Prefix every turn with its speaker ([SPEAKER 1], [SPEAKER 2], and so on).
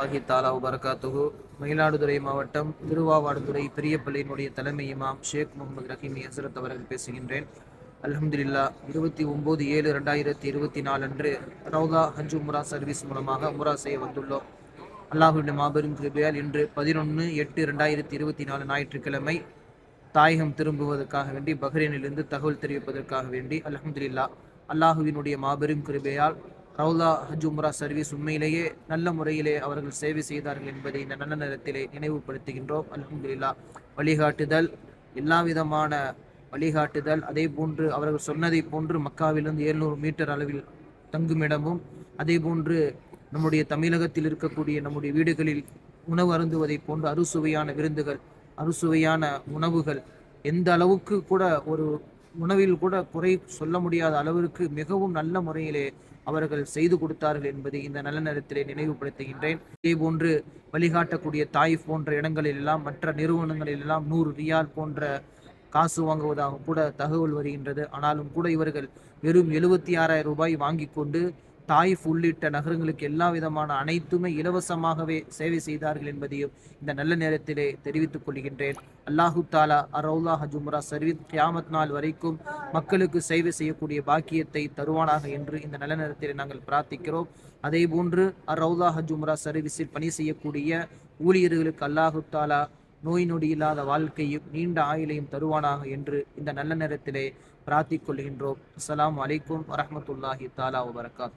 [SPEAKER 1] ஆஹி தாலா உபரகாத்துகு மயிலாடுதுறை மாவட்டம் திருவாவாடுதுறை பெரியப்பள்ளியினுடைய தலைமை இமாம் ஷேக் முகமது ரஹீம் ஹசரத் அவர்கள் பேசுகின்றேன். அலமதுல்லா இருபத்தி ஒம்பது ஏழு ரெண்டாயிரத்தி இருபத்தி நாலு அன்று ரவுதா ஹஜ் உம்ரா சர்வீஸ் மூலமாக உம்ரா செய்ய வந்துள்ளோம். அல்லாஹுடைய மாபெரும் கிருபையால் இன்று பதினொன்று எட்டு ரெண்டாயிரத்தி இருபத்தி நாலு ஞாயிற்றுக்கிழமை தாயகம் திரும்புவதற்காக வேண்டி பஹ்ரைனிலிருந்து தகவல் தெரிவிப்பதற்காக வேண்டி அலமதுல்லா அல்லாஹுவினுடைய மாபெரும் கிருபையால் ரவுலா ஹஜ் உம்ரா சர்வீஸ் உண்மையிலேயே நல்ல முறையிலே அவர்கள் சேவை செய்தார்கள் என்பதை இந்த நல்ல நேரத்திலே நினைவுபடுத்துகின்றோம். அலமதுல்லா வழிகாட்டுதல் எல்லா விதமான வழிகாட்டுதல். அதே போன்று அவர்கள் சொன்னதை போன்று மக்காவிலிருந்து எழுநூறு மீட்டர் அளவில் தங்குமிடமும் அதே போன்று நம்முடைய தமிழகத்தில் இருக்கக்கூடிய நம்முடைய வீடுகளில் உணவு அருந்துவதை போன்று அறுசுவையான விருந்துகள் அறுசுவையான உணவுகள் எந்த அளவுக்கு கூட ஒரு உணவில் கூட குறை சொல்ல முடியாத அளவிற்கு மிகவும் நல்ல முறையிலே அவர்கள் செய்து கொடுத்தார்கள் என்பதை இந்த நல்ல நேரத்திலே நினைவுபடுத்துகின்றேன். இதே போன்று வழிகாட்டக்கூடிய தாய் போன்ற இடங்களில் எல்லாம் மற்ற நிறுவனங்களில் எல்லாம் நூறு ரியால் போன்ற காசு வாங்குவதாக கூட தகவல் வருகின்றது. ஆனாலும் கூட இவர்கள் வெறும் எழுபத்தி ஆறாயிரம் ரூபாய் வாங்கி கொண்டு தாயிஃப் உள்ளிட்ட நகரங்களுக்கு எல்லா விதமான அனைத்துமே இலவசமாகவே சேவை செய்தார்கள் என்பதையும் இந்த நல்ல நேரத்திலே தெரிவித்துக் கொள்கின்றேன். அல்லாஹு தாலா அரவுல்லா ஹஜும்ரா சர்வீத் கியாமத் நாள் வரைக்கும் மக்களுக்கு சேவை செய்யக்கூடிய பாக்கியத்தை தருவானாக என்று இந்த நல்ல நேரத்தில் நாங்கள் பிரார்த்திக்கிறோம். அதே போன்று அரவுல்லா ஹஜுமுரா சர்வீஸில் பணி செய்யக்கூடிய ஊழியர்களுக்கு அல்லாஹு தாலா நோய் நொடி இல்லாத வாழ்க்கையும் நீண்ட ஆயுளையும் தருவானாக என்று இந்த நல்ல நேரத்திலே பிரார்த்திக் கொள்கின்றோம். அஸ்லாம் அலைக்கும் வரமத்துல்லாஹி தாலா வபரகாத்து.